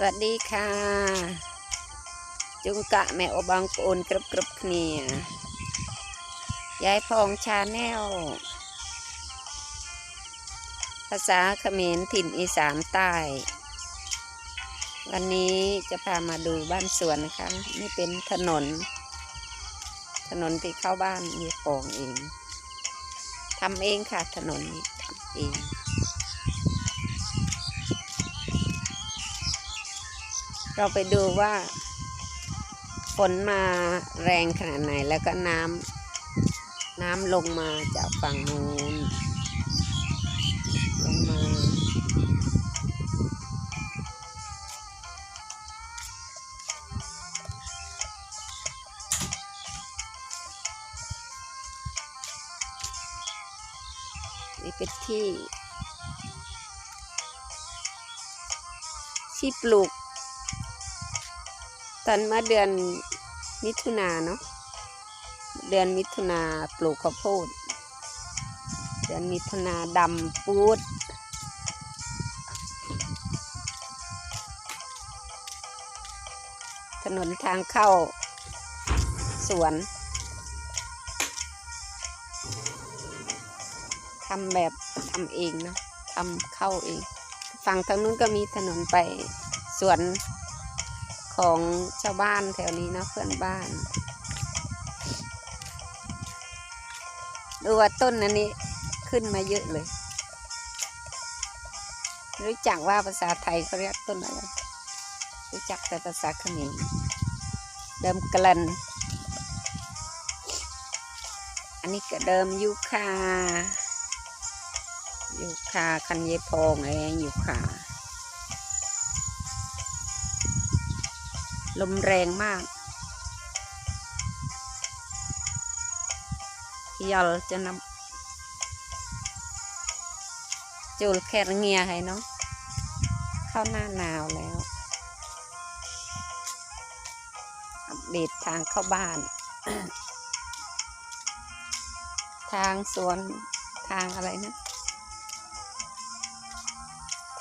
สวัสดีค่ะจุงกะแม่อบางปูนกรุบกรุบๆគ្នាยายพองชาแนลภาษาเขมรถิ่นอีสานใต้ วันนี้จะพามาดูบ้านสวนนะคะ นี่เป็นถนน ถนนที่เข้าบ้านยายพองเองทำเองค่ะถนนทำเอง เราไปดูว่า ฝนมาแรงขนาดไหนแล้วก็น้ำน้ำลงมาจากฝั่งนู้นลงมานี่เป็นที่ ที่ปลูก ตอนเมื่อเดือนมิถุนาเนาะเดือนมิถุนาปลูกข้าวโพดเดือนมิถุนาดำปูดถนนทางเข้า สวนทำแบบทำเองเนาะทำเข้าเอง ฝั่งทางนู้นก็มีถนนไปสวน ของชาวบ้านแถวนี้นะเพื่อนบ้านดูว่าต้นอันนี้ขึ้นมาเยอะเลย รู้จักว่าภาษาไทยเขาเรียกต้นอะไร รู้จักแต่ภาษาเขมรเดิมกลัน อันนี้ก็เดิมยูคายูคาคันเยพองเองยูคา ลมแรงมากยอลจะนำจูลแครเงียให้เนาะเข้าหน้าหนาวแล้ว อัปเดตทางเข้าบ้าน ทางสวนทางอะไรนะ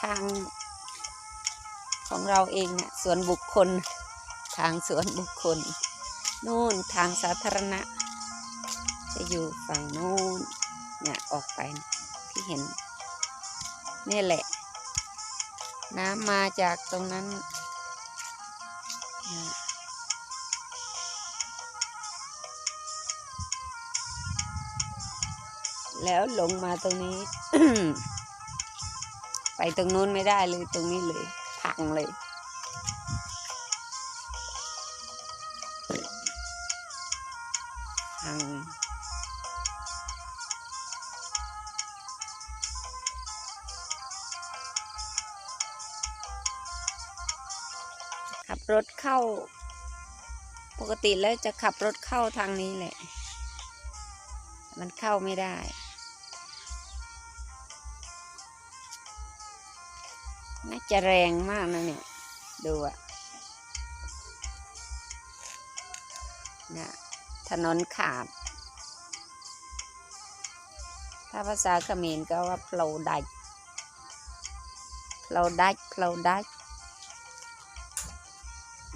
ทางของเราเองเนี่ยสวนบุคคล ทางสวนบุคคล นู่นทางสาธารณะ จะอยู่ฝั่งนู่นเนี่ยออกไปที่เห็นนี่แหละ น้ำมาจากตรงนั้นแล้วลงมาตรงนี้ ไปตรงนู้นไม่ได้เลยตรงนี้เลย พังเลย รถเข้า ปกติแล้วจะขับรถเข้าทางนี้แหละ มันเข้าไม่ได้ น่าจะแรงมากนะเนี่ย ดูอะนี่ถนนขาด ถ้าภาษาเขมรก็ว่าเพลาดัดเพลาดัดเพลาดัด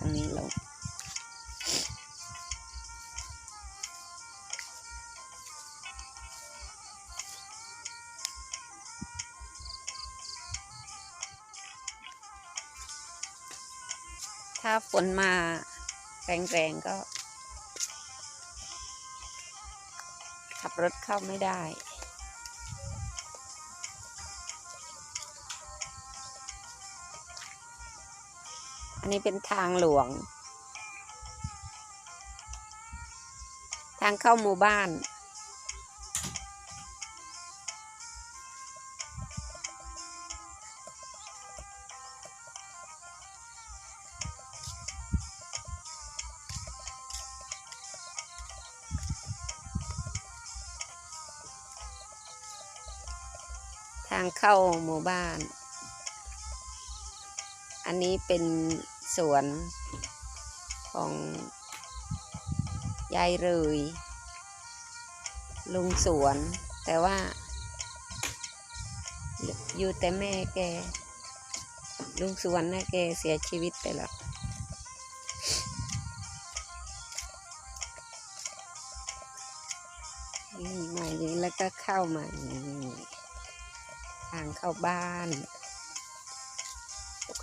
ั้งนี้ลงถ้าฝนมาแรงๆก็ ขับรถเข้าไม่ได้ นี่เป็นทางหลวง ทางเข้าหมู่บ้าน ทางเข้าหมู่บ้านอันนี้เป็น สวนของยายเลยลุงสวน แต่ว่า อยู่แต่แม่แก ลุงสวนนะแกเสียชีวิตไปแล้วนี่มาอย่างนี้แล้วก็เข้ามาอย่างนี้ทางเข้าบ้าน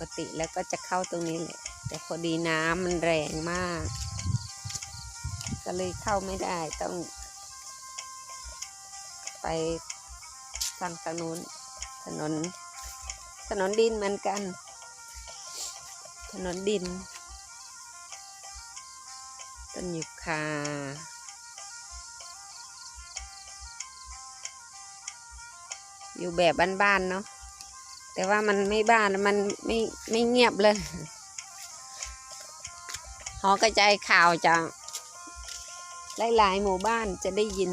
กติแล้วก็จะเข้าตรงนี้แหละ แต่พอดีน้ำมันแรงมาก ก็เลยเข้าไม่ได้ต้อง ไปทางถนนถนน ถนนดินเหมือนกัน ถนนดินต้นยูคาอยู่แบบบ้านๆเนาะ แต่ว่ามันไม่บ้านแล้วมันไม่ไม่เงียบเลยหอกระจายข่าวจากหลายๆหมู่บ้านจะได้ยิน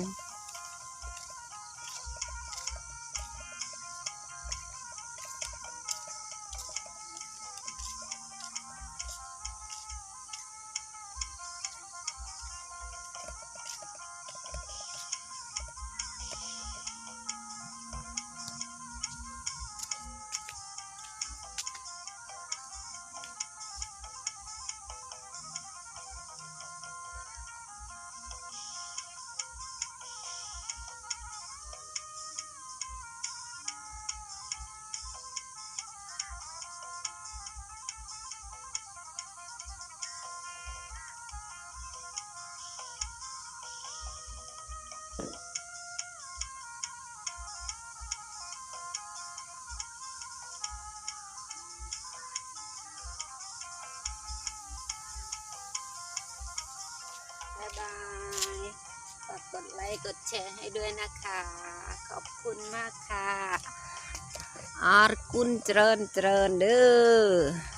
ายบายฝากกดไลค์กดแชร์ให้ด้วยนะคะ ขอบคุณมากค่ะอาร์กุนเจริญเจริญเด้อ